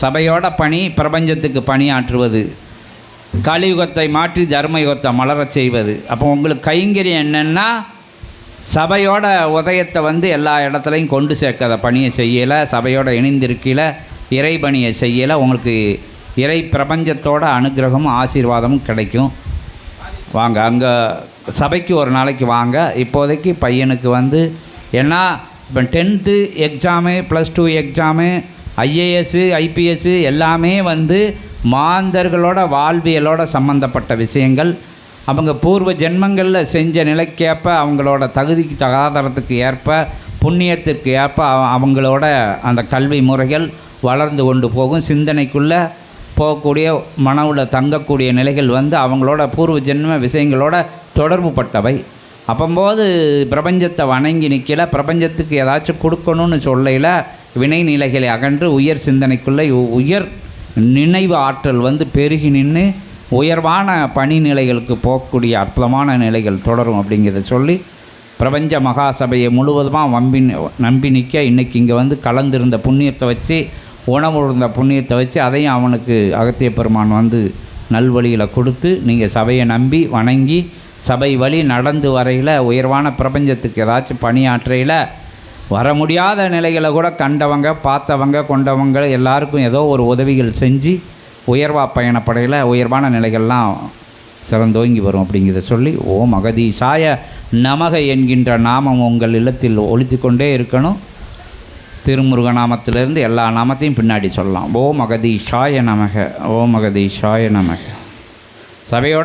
சபையோட பணி பிரபஞ்சத்துக்கு பணியாற்றுவது. கலியுகத்தை மாற்றி தர்மயுகத்தை மலரச் செய்வது. அப்போ உங்களுக்கு கைங்கரியம் என்னென்னா சபையோட உதயத்தை வந்து எல்லா இடத்துலையும் கொண்டு சேர்க்காத பணியை செய்யலை சபையோட இணைந்திருக்கல இறை பணியை செய்யலை உங்களுக்கு இறை பிரபஞ்சத்தோட அனுகிரகமும் ஆசீர்வாதமும் கிடைக்கும். வாங்க அங்கே சபைக்கு ஒரு நாளைக்கு வாங்க. இப்போதைக்கு பையனுக்கு வந்து ஏன்னா இப்போ tenth exam plus two exam IAS IPS எல்லாமே வந்து மாந்தர்களோட வாழ்வியலோட சம்மந்தப்பட்ட விஷயங்கள். அவங்க பூர்வ ஜென்மங்களில் செஞ்ச நிலைக்கேற்ப அவங்களோட தகுதிக்கு தகாதாரத்துக்கு ஏற்ப புண்ணியத்திற்கு ஏற்ப அவங்களோட அந்த கல்வி முறைகள் வளர்ந்து கொண்டு போகும். சிந்தனைக்குள்ளே போகக்கூடிய மனவில் தங்கக்கூடிய நிலைகள் வந்து அவங்களோட பூர்வ ஜென்ம விஷயங்களோட தொடர்பு பட்டவை. அப்பம்போது பிரபஞ்சத்தை வணங்கி நிற்கல பிரபஞ்சத்துக்கு ஏதாச்சும் கொடுக்கணும்னு சொல்லையில் வினை நிலைகளை அகன்று உயர் சிந்தனைக்குள்ளே உயர் நினைவு ஆற்றல் வந்து பெருகி நின்று உயர்வான பணி நிலைகளுக்கு போகக்கூடிய அற்புதமான நிலைகள் தொடரும் அப்படிங்கிறத சொல்லி பிரபஞ்ச மகாசபையை முழுவதுமாக வம்பி நம்பி நிற்க இன்றைக்கி இங்கே வந்து கலந்திருந்த புண்ணியத்தை வச்சு உணவுருந்த புண்ணியத்தை வச்சு அதையும் அவனுக்கு அகத்திய பெருமான் வந்து நல்வழியில் கொடுத்து நீங்கள் சபையை நம்பி வணங்கி சபை வழி நடந்து வரையில் உயர்வான பிரபஞ்சத்துக்கு ஏதாச்சும் பணியாற்றையில் வர முடியாத நிலைகளை கூட கண்டவங்க பார்த்தவங்க கொண்டவங்க எல்லாருக்கும் ஏதோ ஒரு உதவிகள் செஞ்சு உயர்வா பயணப்படையில் உயர்வான நிலைகள்லாம் சிறந்தோங்கி வரும் அப்படிங்கிறத சொல்லி ஓ மகதீசாய நமக என்கின்ற நாமம் உங்கள் இல்லத்தில் ஒழித்து கொண்டே இருக்கணும். திருமுருக நாமத்திலிருந்து எல்லா நாமத்தையும் பின்னாடி சொல்லலாம். ஓ மகதீஷாய நமக ஓ மகதீஷாய நமக. சபையோட